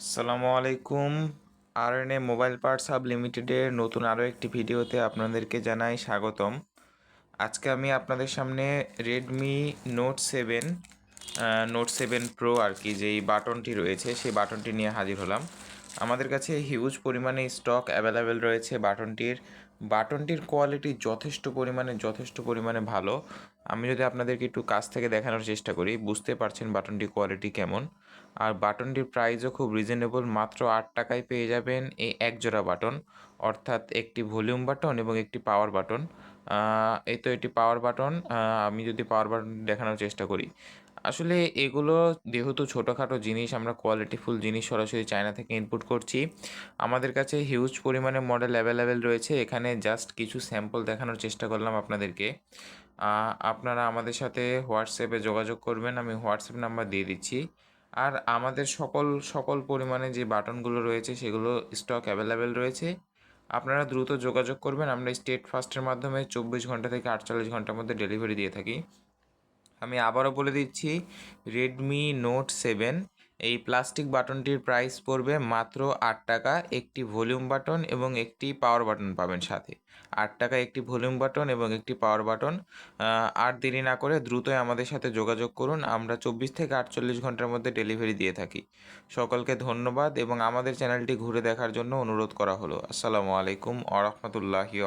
আসসালামু আলাইকুম। R N A mobile parts hub লিমিটেডের নতুন আরও একটি ভিডিওতে আপনাদেরকে জানাই স্বাগতম। আজকে আমি আপনাদের সামনে Redmi note seven note seven pro আর কি যেই বাটনটি রয়েছে, সেই বাটনটি নিয়ে হাজির হলাম। আমাদের কাছে হিউজ পরিমাণে স্টক অ্যাভেলেবেল রয়েছে বাটনটির। বাটনটির কোয়ালিটি যথেষ্ট পরিমাণে যথেষ্ট পরিমাণে ভালো। আমি যদি আপনাদেরকে একটু কাছ থেকে দেখানোর চেষ্টা করি, বুঝতে পারছেন বাটনটির কোয়ালিটি কেমন। আর বাটনটির প্রাইসও খুব রিজনেবল মাত্র আট টাকায় পেয়ে যাবেন এই এক জোড়া বাটন। অর্থাৎ একটি ভলিউম বাটন এবং একটি পাওয়ার বাটন। এই তো এটি পাওয়ার বাটন। আমি যদি পাওয়ার বাটন দেখানোর চেষ্টা করি। আসলে এগুলো যেহেতু ছোটোখাটো জিনিস, আমরা কোয়ালিটিফুল জিনিস সরাসরি চায়না থেকে ইনপুট করছি। আমাদের কাছে হিউজ পরিমাণে মডেল অ্যাভেলেবেল রয়েছে। এখানে জাস্ট কিছু স্যাম্পল দেখানোর চেষ্টা করলাম আপনাদেরকে। আপনারা আমাদের সাথে হোয়াটসঅ্যাপে যোগাযোগ করবেন। আমি হোয়াটসঅ্যাপ নাম্বার দিয়ে দিচ্ছি। আর আমাদের সকল সকল পরিমাণে যে বাটনগুলো রয়েছে, সেগুলো স্টক অ্যাভেলেবেল রয়েছে। আপনারা দ্রুত যোগাযোগ করবেন। আমরা স্টেট ফাস্টের মাধ্যমে চব্বিশ ঘণ্টা থেকে আটচল্লিশ ঘণ্টার মধ্যে ডেলিভারি দিয়ে থাকি। আমি আবারও বলে দিচ্ছি রেডমি নোট সেভেন এই প্লাস্টিক বাটনটির প্রাইস পড়বে মাত্র আট টাকা, একটি ভলিউম বাটন এবং একটি পাওয়ার বাটন পাবেন সাথে। আট টাকা, একটি ভলিউম বাটন এবং একটি পাওয়ার বাটন। আর দেরি না করে দ্রুতই আমাদের সাথে যোগাযোগ করুন। আমরা চব্বিশ থেকে আটচল্লিশ ঘণ্টার মধ্যে ডেলিভারি দিয়ে থাকি। সকলকে ধন্যবাদ এবং আমাদের চ্যানেলটি ঘুরে দেখার জন্য অনুরোধ করা হলো। আসসালামু আলাইকুম আ রহমতুল্লাহি